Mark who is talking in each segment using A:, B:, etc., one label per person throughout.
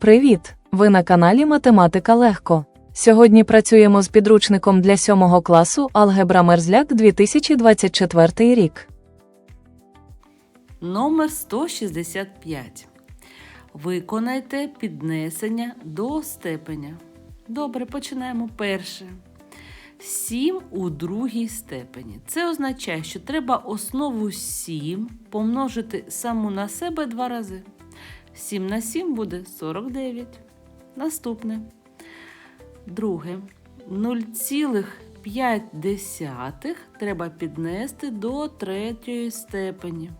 A: Привіт! Ви на каналі Математика Легко. Сьогодні працюємо з підручником для 7 класу Алгебра Мерзляк 2024 рік.
B: Номер 165. Виконайте піднесення до степеня. Добре, починаємо перше. 7 у другій степені. Це означає, що треба основу 7 помножити саму на себе два рази. 7 на 7 буде 49. Наступне. Друге. 0,5 треба піднести до третьої степені.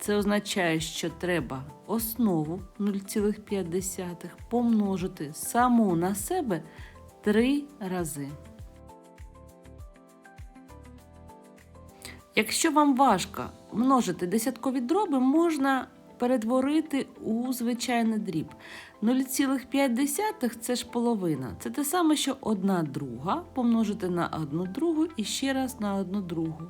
B: Це означає, що треба основу 0,5 помножити саму на себе три рази. Якщо вам важко множити десяткові дроби, можна перетворити у звичайний дріб. 0,5 це ж половина. Це те саме, що 1 друга помножити на 1 другу і ще раз на 1 другу.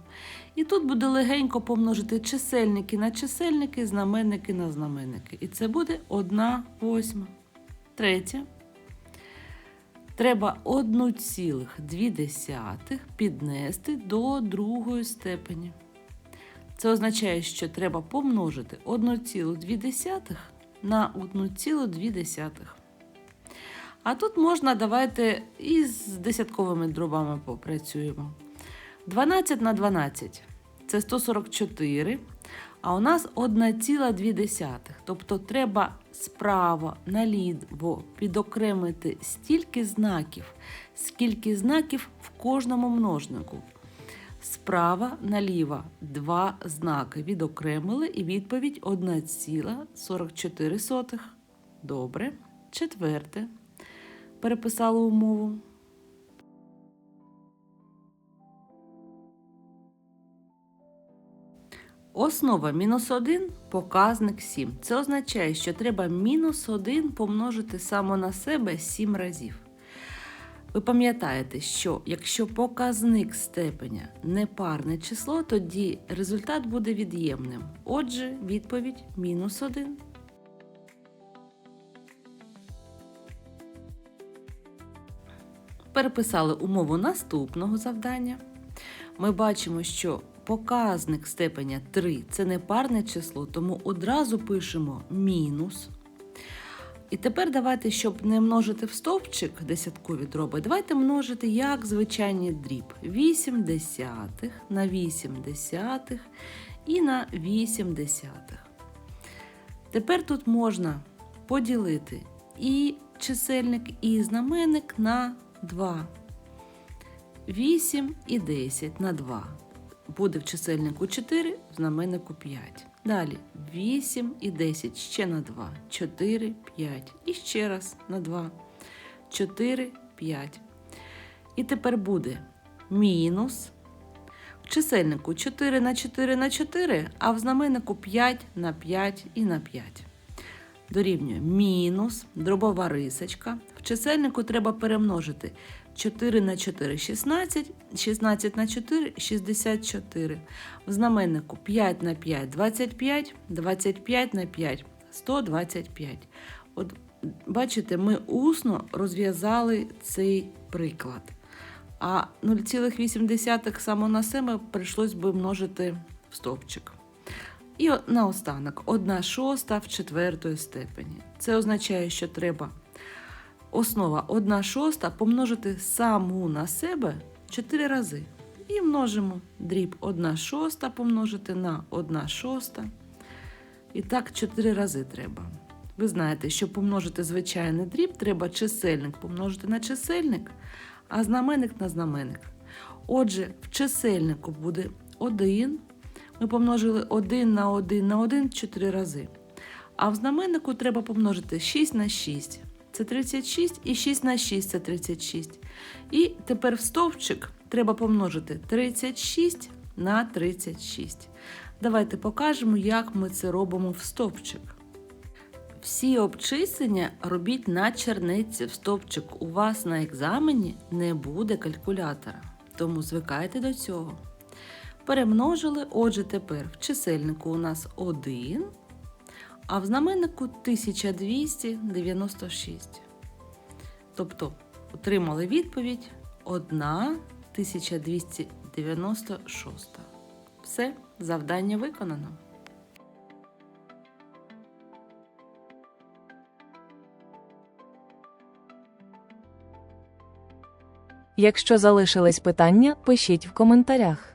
B: І тут буде легенько помножити чисельники на чисельники, знаменники на знаменники. І це буде 1 восьма. Третє. Треба 1,2 піднести до другої степені. Це означає, що треба помножити 1,2 на 1,2. А тут можна давайте із десятковими дробами попрацюємо. 12 на 12 це 144, а у нас 1,2. Тобто треба справа наліво підокремити стільки знаків, скільки знаків в кожному множнику. Справа наліво два знаки відокремили і відповідь 1,44. Добре. Четверте. Переписали умову. Основа мінус 1 показник 7. Це означає, що треба мінус 1 помножити само на себе 7 разів. Ви пам'ятаєте, що якщо показник степеня непарне число, тоді результат буде від'ємним. Отже, відповідь мінус 1. Переписали умову наступного завдання. Ми бачимо, що показник степеня 3 це непарне число, тому одразу пишемо мінус. І тепер давайте, щоб не множити в стовпчик десяткові дроби, давайте множити як звичайний дріб. 8 десятих на 8 десятих і на 8 десятих. Тепер тут можна поділити і чисельник, і знаменник на 2. 8 і 10 на 2. Буде в чисельнику 4, в знаменнику 5. Далі 8 і 10 ще на 2, 4, 5. І ще раз на 2, 4, 5. І тепер буде мінус. В чисельнику 4 на 4 на 4, а в знаменнику 5 на 5 і на 5. Дорівнює мінус, дробова рисочка. В чисельнику треба перемножити 4 на 4 16, 16 на 4 64. В знаменнику 5 на 5 25, 25 на 5 125. От бачите, ми усно розв'язали цей приклад. А 0,8 само на себе прийшлось би множити в стовпчик. І наостанок 1 шоста в четвертої степені. Це означає, що треба основа 1 шоста помножити саму на себе 4 рази. І множимо дріб 1 шоста помножити на 1 шоста. І так 4 рази треба. Ви знаєте, щоб помножити звичайний дріб, треба чисельник помножити на чисельник, а знаменник на знаменник. Отже, в чисельнику буде 1. Ми помножили 1 на 1 на 1 4 рази. А в знаменнику треба помножити 6 на 6 це 36, і 6 на 6 це 36. І тепер в стовпчик треба помножити 36 на 36. Давайте покажемо, як ми це робимо в стовпчик. Всі обчислення робіть на черниці в стовпчик. У вас на екзамені не буде калькулятора, тому звикайте до цього. Перемножили, отже, тепер в чисельнику у нас 1, а в знаменнику 1296. Тобто отримали відповідь 1296. Все, завдання виконано.
A: Якщо залишились питання, пишіть в коментарях.